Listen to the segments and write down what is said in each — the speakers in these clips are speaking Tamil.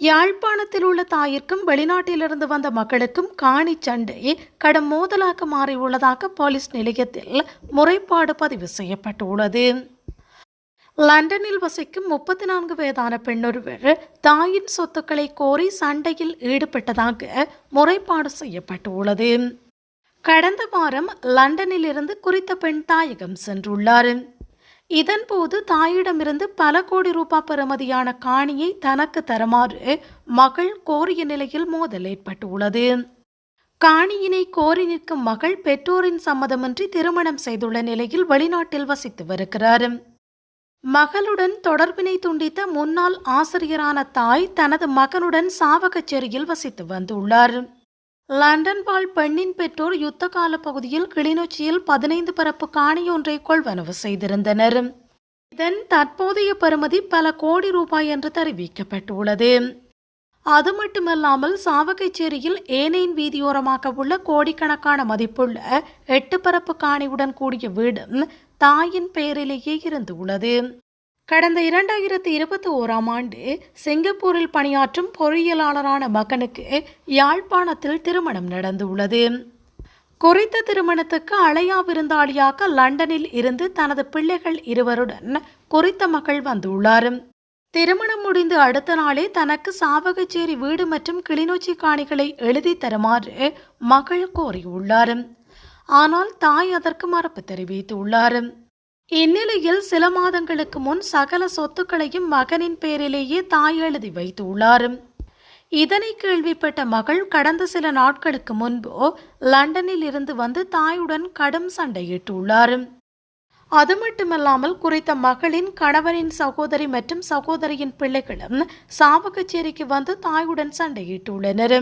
யாழ்ப்பாணத்தில் உள்ள தாயிற்கும் வெளிநாட்டிலிருந்து வந்த மக்களுக்கும் காணி சண்டை கடும் மோதலாக மாறியுள்ளதாக போலீஸ் நிலையத்தில் முறைப்பாடு பதிவு செய்யப்பட்டுள்ளது. லண்டனில் வசிக்கும் முப்பத்தி நான்கு வயதான பெண்ணொருவர் தாயின் சொத்துக்களை கோரி சண்டையில் ஈடுபட்டதாக முறைப்பாடு செய்யப்பட்டுள்ளது. கடந்த வாரம் லண்டனில் இருந்து குறித்த பெண் தாயகம் சென்றுள்ளார். இதன்போது தாயிடமிருந்து பல கோடி ரூபாய் பெறுமதியான காணியை தனக்கு தருமாறு மகள் கோரிய நிலையில் மோதல் ஏற்பட்டுள்ளது. காணியினை கோரி நிற்கும் மகள் பெற்றோரின் சம்மதமின்றி திருமணம் செய்துள்ள நிலையில் வெளிநாட்டில் வசித்து வருகிறார். மகளுடன் தொடர்பினை துண்டித்த முன்னாள் ஆசிரியரான தாய் தனது மகனுடன் சாவகச்சேரியில் வசித்து வந்துள்ளார். லண்டன் வாழ் பெண்ணின் பெற்றோர் யுத்த கால பகுதியில் கிளிநொச்சியில் பதினைந்து பரப்பு காணியொன்றை கொள்வனவு செய்திருந்தனர். இதன் தற்போதைய பெறுமதி பல கோடி ரூபாய் என்று தெரிவிக்கப்பட்டுள்ளது. அது மட்டுமல்லாமல் சாவகைச்சேரியில் ஏனையின் வீதியோரமாக உள்ள கோடிக்கணக்கான மதிப்புள்ள எட்டு பரப்பு காணியுடன் கூடிய வீடும் தாயின் பெயரிலேயே இருந்து உள்ளது கடந்த இரண்டாயிரத்தி இருபத்தி ஓராம் ஆண்டு சிங்கப்பூரில் பணியாற்றும் பொறியியலாளரான மகனுக்கு யாழ்ப்பாணத்தில் திருமணம் நடந்துள்ளது. குறித்த திருமணத்துக்கு அழையா விருந்தாளியாக லண்டனில் இருந்து தனது பிள்ளைகள் இருவருடன் குறித்த மகள் வந்துள்ளார். திருமணம் முடிந்து அடுத்த நாளே தனக்கு சாவகச்சேரி வீடு மற்றும் கிளிநொச்சி காணிகளை எழுதி தருமாறு மகள் கோரியுள்ளார். ஆனால் தாய் அதற்கு மறுப்பு தெரிவித்துள்ளார். இந்நிலையில் சில மாதங்களுக்கு முன் சகல சொத்துக்களையும் மகனின் பேரிலேயே தாய் எழுதி வைத்துள்ளார் இதனை கேள்விப்பட்ட மகள் கடந்த சில நாட்களுக்கு முன்பு லண்டனில் இருந்து வந்து தாயுடன் கடும் சண்டையிட்டுள்ளார் அது மட்டுமல்லாமல் குறித்த மகளின் கணவனின் சகோதரி மற்றும் சகோதரியின் பிள்ளைகளும் சாவகச்சேரிக்கு வந்து தாயுடன் சண்டையிட்டுள்ளனர்.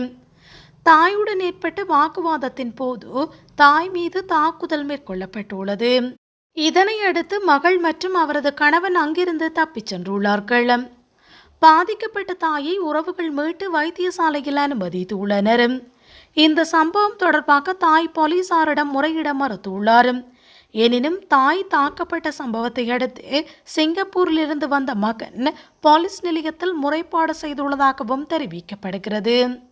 தாயுடன் ஏற்பட்ட வாக்குவாதத்தின் போது தாய் மீது தாக்குதல் மேற்கொள்ளப்பட்டுள்ளது. இதனை அடுத்து மகள் மற்றும் அவரது கணவன் அங்கிருந்து தப்பிச் சென்றுள்ளார்கள். பாதிக்கப்பட்ட தாயை உறவுகள் மீட்டு வைத்தியசாலையில் அனுமதித்துள்ளனர். இந்த சம்பவம் தொடர்பாக தாய் போலீசாரிடம் முறையிட மறுத்துள்ளார். எனினும் தாய் தாக்கப்பட்ட சம்பவத்தை அடுத்து சிங்கப்பூரிலிருந்து வந்த மகன் போலீஸ் நிலையத்தில் முறைப்பாடு செய்துள்ளதாகவும் தெரிவிக்கப்படுகிறது.